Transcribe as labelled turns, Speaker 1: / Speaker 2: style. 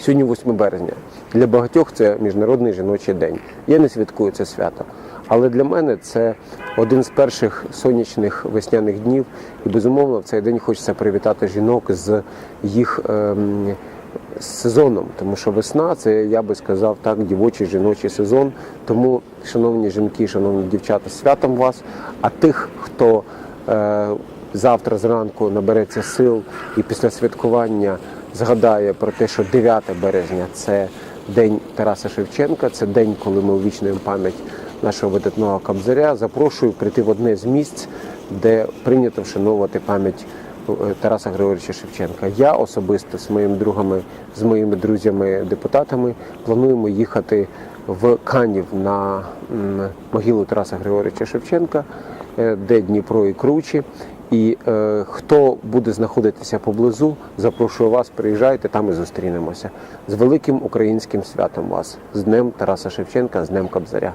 Speaker 1: Сьогодні 8 березня. Для багатьох це міжнародний жіночий день. Я не святкую це свято. Але для мене це один з перших сонячних весняних днів. І безумовно в цей день хочеться привітати жінок з їх ем, сезоном, тому що весна це я би сказав так, дівочий жіночий сезон. Тому, шановні жінки, шановні дівчата, святом вас. А тих, хто е, завтра зранку набереться сил і після святкування згадає про те, що 9 березня це день Тараса Шевченка, це день, коли ми увічнуємо пам'ять нашого видатного кобзаря. Запрошую прийти в одне з місць, де прийнято вшановувати пам'ять е, Тараса Григоровича Шевченка. Я особисто з моїми другами, з моїми друзями-депутатами плануємо їхати в Канів на могилу Тараса Григоровича Шевченка, е, де Дніпро і Кручі. І е, хто буде знаходитися поблизу, запрошую вас, приїжджайте, там і зустрінемося. З великим українським святом вас, з Днем Тараса Шевченка, з Днем Кобзаря.